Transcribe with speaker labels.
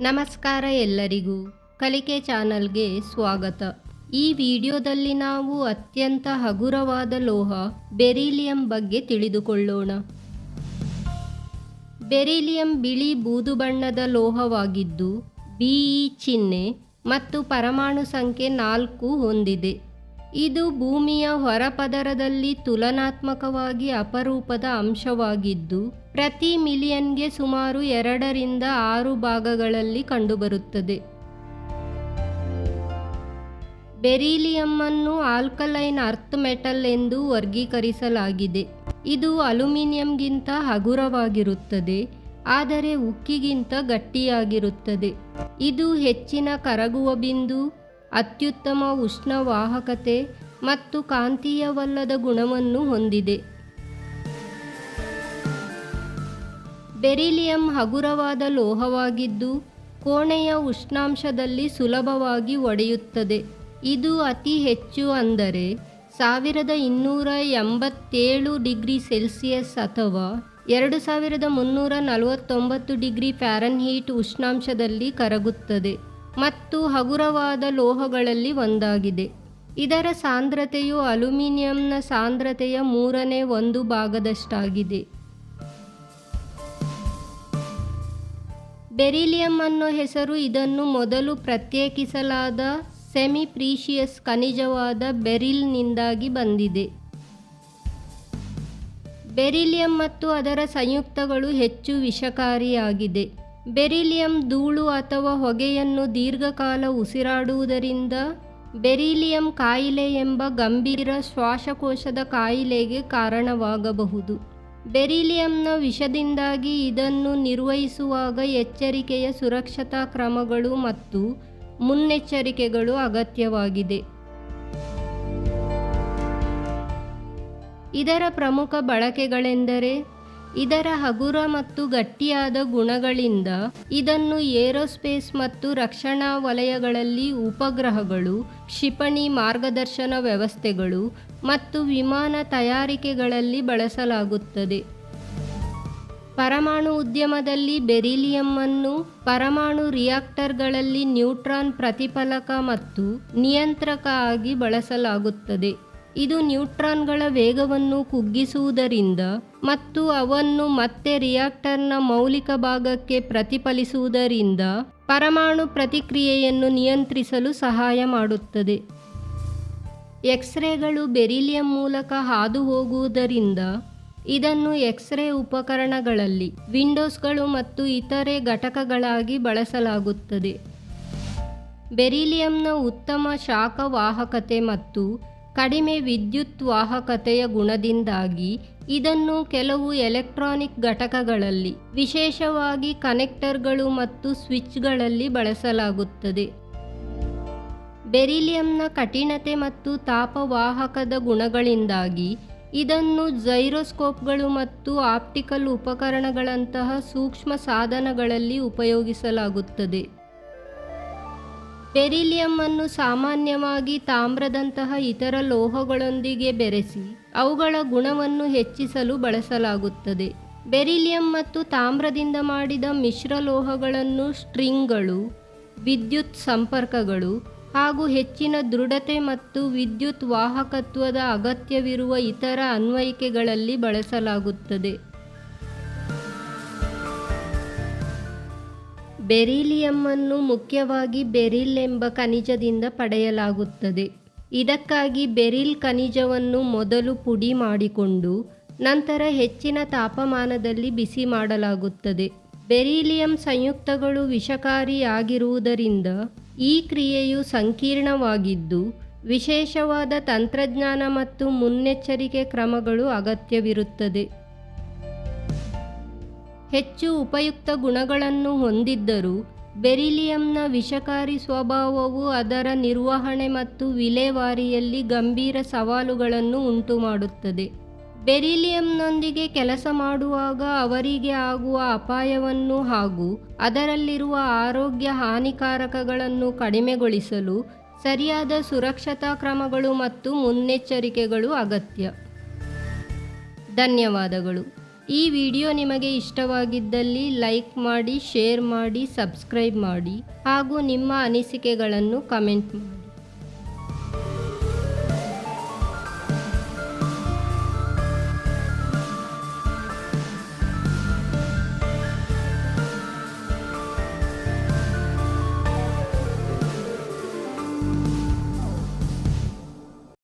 Speaker 1: ನಮಸ್ಕಾರ ಎಲ್ಲರಿಗೂ ಕಲಿಕೆ ಚಾನಲ್ಗೆ ಸ್ವಾಗತ. ಈ ವಿಡಿಯೋದಲ್ಲಿ ನಾವು ಅತ್ಯಂತ ಹಗುರವಾದ ಲೋಹ ಬೆರಿಲಿಯಂ ಬಗ್ಗೆ ತಿಳಿದುಕೊಳ್ಳೋಣ. ಬೆರಿಲಿಯಂ ಬಿಳಿ ಬೂದು ಬಣ್ಣದ ಲೋಹವಾಗಿದ್ದು ಬಿಇ ಚಿಹ್ನೆ ಮತ್ತು ಪರಮಾಣು ಸಂಖ್ಯೆ ನಾಲ್ಕು ಹೊಂದಿದೆ. ಇದು ಭೂಮಿಯ ಹೊರಪದರದಲ್ಲಿ ತುಲನಾತ್ಮಕವಾಗಿ ಅಪರೂಪದ ಅಂಶವಾಗಿದ್ದು, ಪ್ರತಿ ಮಿಲಿಯನ್ಗೆ ಸುಮಾರು ಎರಡರಿಂದ ಆರು ಭಾಗಗಳಲ್ಲಿ ಕಂಡುಬರುತ್ತದೆ. ಬೆರಿಲಿಯಮ್ಮನ್ನು ಆಲ್ಕಲೈನ್ ಅರ್ತ್ ಮೆಟಲ್ ಎಂದು ವರ್ಗೀಕರಿಸಲಾಗಿದೆ. ಇದು ಅಲ್ಯೂಮಿನಿಯಂಗಿಂತ ಹಗುರವಾಗಿರುತ್ತದೆ, ಆದರೆ ಉಕ್ಕಿಗಿಂತ ಗಟ್ಟಿಯಾಗಿರುತ್ತದೆ. ಇದು ಹೆಚ್ಚಿನ ಕರಗುವ ಬಿಂದು ಅತ್ಯುತ್ತಮ ಉಷ್ಣವಾಹಕತೆ ಮತ್ತು ಕಾಂತೀಯವಲ್ಲದ ಗುಣವನ್ನು ಹೊಂದಿದೆ. ಬೆರಿಲಿಯಂ ಹಗುರವಾದ ಲೋಹವಾಗಿದ್ದು ಕೋಣೆಯ ಉಷ್ಣಾಂಶದಲ್ಲಿ ಸುಲಭವಾಗಿ ಒಡೆಯುತ್ತದೆ. ಇದು ಅತಿ ಹೆಚ್ಚು ಅಂದರೆ ಸಾವಿರದ ಇನ್ನೂರ ಎಂಬತ್ತೇಳು ಡಿಗ್ರಿ ಸೆಲ್ಸಿಯಸ್ ಅಥವಾ ಎರಡು ಸಾವಿರದ ಮುನ್ನೂರ ನಲವತ್ತೊಂಬತ್ತು ಡಿಗ್ರಿ ಫ್ಯಾರನ್ಹೀಟ್ ಉಷ್ಣಾಂಶದಲ್ಲಿ ಕರಗುತ್ತದೆ. ಮತ್ತು ಹಗುರವಾದ ಲೋಹಗಳಲ್ಲಿ ಒಂದಾಗಿದೆ. ಇದರ ಸಾಂದ್ರತೆಯು ಅಲ್ಯೂಮಿನಿಯಂನ ಸಾಂದ್ರತೆಯ ಮೂರನೇ ಒಂದು ಭಾಗದಷ್ಟಾಗಿದೆ. ಬೆರಿಲಿಯಂ ಅನ್ನೋ ಹೆಸರು ಇದನ್ನು ಮೊದಲು ಪ್ರತ್ಯೇಕಿಸಲಾದ ಸೆಮಿ ಪ್ರೀಶಿಯಸ್ ಖನಿಜವಾದ ಬೆರಿಲ್ನಿಂದಾಗಿ ಬಂದಿದೆ. ಬೆರಿಲಿಯಂ ಮತ್ತು ಅದರ ಸಂಯುಕ್ತಗಳು ಹೆಚ್ಚು ವಿಷಕಾರಿಯಾಗಿದೆ. ಬೆರಿಲಿಯಂ ಧೂಳು ಅಥವಾ ಹೊಗೆಯನ್ನು ದೀರ್ಘಕಾಲ ಉಸಿರಾಡುವುದರಿಂದ ಬೆರಿಲಿಯಂ ಕಾಯಿಲೆ ಎಂಬ ಗಂಭೀರ ಶ್ವಾಸಕೋಶದ ಕಾಯಿಲೆಗೆ ಕಾರಣವಾಗಬಹುದು. ಬೆರಿಲಿಯಂನ ವಿಷದಿಂದಾಗಿ ಇದನ್ನು ನಿರ್ವಹಿಸುವಾಗ ಎಚ್ಚರಿಕೆಯ ಸುರಕ್ಷತಾ ಕ್ರಮಗಳು ಮತ್ತು ಮುನ್ನೆಚ್ಚರಿಕೆಗಳು ಅಗತ್ಯವಾಗಿದೆ. ಇದರ ಪ್ರಮುಖ ಬಳಕೆಗಳೆಂದರೆ ಇದರ ಹಗುರ ಮತ್ತು ಗಟ್ಟಿಯಾದ ಗುಣಗಳಿಂದ ಇದನ್ನು ಏರೋಸ್ಪೇಸ್ ಮತ್ತು ರಕ್ಷಣಾ ವಲಯಗಳಲ್ಲಿ ಉಪಗ್ರಹಗಳು, ಕ್ಷಿಪಣಿ ಮಾರ್ಗದರ್ಶನ ವ್ಯವಸ್ಥೆಗಳು ಮತ್ತು ವಿಮಾನ ತಯಾರಿಕೆಗಳಲ್ಲಿ ಬಳಸಲಾಗುತ್ತದೆ. ಪರಮಾಣು ಉದ್ಯಮದಲ್ಲಿ ಬೆರಿಲಿಯಂ ಅನ್ನು ಪರಮಾಣು ರಿಯಾಕ್ಟರ್ಗಳಲ್ಲಿ ನ್ಯೂಟ್ರಾನ್ ಪ್ರತಿಫಲಕ ಮತ್ತು ನಿಯಂತ್ರಕ ಆಗಿ ಬಳಸಲಾಗುತ್ತದೆ. ಇದು ನ್ಯೂಟ್ರಾನ್ಗಳ ವೇಗವನ್ನು ಕುಗ್ಗಿಸುವುದರಿಂದ ಮತ್ತು ಅವನ್ನು ಮತ್ತೆ ರಿಯಾಕ್ಟರ್ನ ಮೌಲಿಕ ಭಾಗಕ್ಕೆ ಪ್ರತಿಫಲಿಸುವುದರಿಂದ ಪರಮಾಣು ಪ್ರತಿಕ್ರಿಯೆಯನ್ನು ನಿಯಂತ್ರಿಸಲು ಸಹಾಯ ಮಾಡುತ್ತದೆ. ಎಕ್ಸ್ರೇಗಳು ಬೆರಿಲಿಯಂ ಮೂಲಕ ಹಾದು ಹೋಗುವುದರಿಂದ ಇದನ್ನು ಎಕ್ಸ್ರೇ ಉಪಕರಣಗಳಲ್ಲಿ, ವಿಂಡೋಸ್ಗಳು ಮತ್ತು ಇತರೆ ಘಟಕಗಳಾಗಿ ಬಳಸಲಾಗುತ್ತದೆ. ಬೆರಿಲಿಯಂನ ಉತ್ತಮ ಶಾಖ ವಾಹಕತೆ ಮತ್ತು ಕಡಿಮೆ ವಿದ್ಯುತ್ ವಾಹಕತೆಯ ಗುಣದಿಂದಾಗಿ ಇದನ್ನು ಕೆಲವು ಎಲೆಕ್ಟ್ರಾನಿಕ್ ಘಟಕಗಳಲ್ಲಿ, ವಿಶೇಷವಾಗಿ ಕನೆಕ್ಟರ್ಗಳು ಮತ್ತು ಸ್ವಿಚ್ಗಳಲ್ಲಿ ಬಳಸಲಾಗುತ್ತದೆ. ಬೆರಿಲಿಯಂನ ಕಠಿಣತೆ ಮತ್ತು ತಾಪವಾಹಕದ ಗುಣಗಳಿಂದಾಗಿ ಇದನ್ನು ಜೈರೋಸ್ಕೋಪ್ಗಳು ಮತ್ತು ಆಪ್ಟಿಕಲ್ ಉಪಕರಣಗಳಂತಹ ಸೂಕ್ಷ್ಮ ಸಾಧನಗಳಲ್ಲಿ ಉಪಯೋಗಿಸಲಾಗುತ್ತದೆ. ಬೆರಿಲಿಯಂ ಅನ್ನು ಸಾಮಾನ್ಯವಾಗಿ ತಾಮ್ರದಂತಹ ಇತರ ಲೋಹಗಳೊಂದಿಗೆ ಬೆರೆಸಿ ಅವುಗಳ ಗುಣವನ್ನು ಹೆಚ್ಚಿಸಲು ಬಳಸಲಾಗುತ್ತದೆ. ಬೆರಿಲಿಯಂ ಮತ್ತು ತಾಮ್ರದಿಂದ ಮಾಡಿದ ಮಿಶ್ರಲೋಹಗಳನ್ನು ಸ್ಟ್ರಿಂಗ್ಗಳು, ವಿದ್ಯುತ್ ಸಂಪರ್ಕಗಳು ಹಾಗೂ ಹೆಚ್ಚಿನ ದೃಢತೆ ಮತ್ತು ವಿದ್ಯುತ್ ವಾಹಕತ್ವದ ಅಗತ್ಯವಿರುವ ಇತರ ಅನ್ವಯಿಕೆಗಳಲ್ಲಿ ಬಳಸಲಾಗುತ್ತದೆ. ಬೆರಿಲಿಯಂ ಅನ್ನು ಮುಖ್ಯವಾಗಿ ಬೆರಿಲ್ ಎಂಬ ಖನಿಜದಿಂದ ಪಡೆಯಲಾಗುತ್ತದೆ. ಇದಕ್ಕಾಗಿ ಬೆರಿಲ್ ಖನಿಜವನ್ನು ಮೊದಲು ಪುಡಿ ಮಾಡಿಕೊಂಡು, ನಂತರ ಹೆಚ್ಚಿನ ತಾಪಮಾನದಲ್ಲಿ ಬಿಸಿ ಮಾಡಲಾಗುತ್ತದೆ. ಬೆರಿಲಿಯಂ ಸಂಯುಕ್ತಗಳು ವಿಷಕಾರಿಯಾಗಿರುವುದರಿಂದ ಈ ಕ್ರಿಯೆಯು ಸಂಕೀರ್ಣವಾಗಿದ್ದು, ವಿಶೇಷವಾದ ತಂತ್ರಜ್ಞಾನ ಮತ್ತು ಮುನ್ನೆಚ್ಚರಿಕೆ ಕ್ರಮಗಳು ಅಗತ್ಯವಿರುತ್ತದೆ. ಹೆಚ್ಚು ಉಪಯುಕ್ತ ಗುಣಗಳನ್ನು ಹೊಂದಿದ್ದರೂ, ಬೆರಿಲಿಯಂನ ವಿಷಕಾರಿ ಸ್ವಭಾವವು ಅದರ ನಿರ್ವಹಣೆ ಮತ್ತು ವಿಲೇವಾರಿಯಲ್ಲಿ ಗಂಭೀರ ಸವಾಲುಗಳನ್ನು ಉಂಟುಮಾಡುತ್ತದೆ. ಬೆರಿಲಿಯಂನೊಂದಿಗೆ ಕೆಲಸ ಮಾಡುವಾಗ ಅವರಿಗೆ ಆಗುವ ಅಪಾಯವನ್ನು ಹಾಗೂ ಅದರಲ್ಲಿರುವ ಆರೋಗ್ಯ ಹಾನಿಕಾರಕಗಳನ್ನು ಕಡಿಮೆಗೊಳಿಸಲು ಸರಿಯಾದ ಸುರಕ್ಷತಾ ಕ್ರಮಗಳು ಮತ್ತು ಮುನ್ನೆಚ್ಚರಿಕೆಗಳು ಅಗತ್ಯ. ಧನ್ಯವಾದಗಳು. ಈ ವಿಡಿಯೋ ನಿಮಗೆ ಇಷ್ಟವಾಗಿದ್ದಲ್ಲಿ ಲೈಕ್ ಮಾಡಿ, ಶೇರ್ ಮಾಡಿ, ಸಬ್ಸ್ಕ್ರೈಬ್ ಮಾಡಿ ಹಾಗೂ ನಿಮ್ಮ ಅನಿಸಿಕೆಗಳನ್ನು ಕಮೆಂಟ್ ಮಾಡಿ.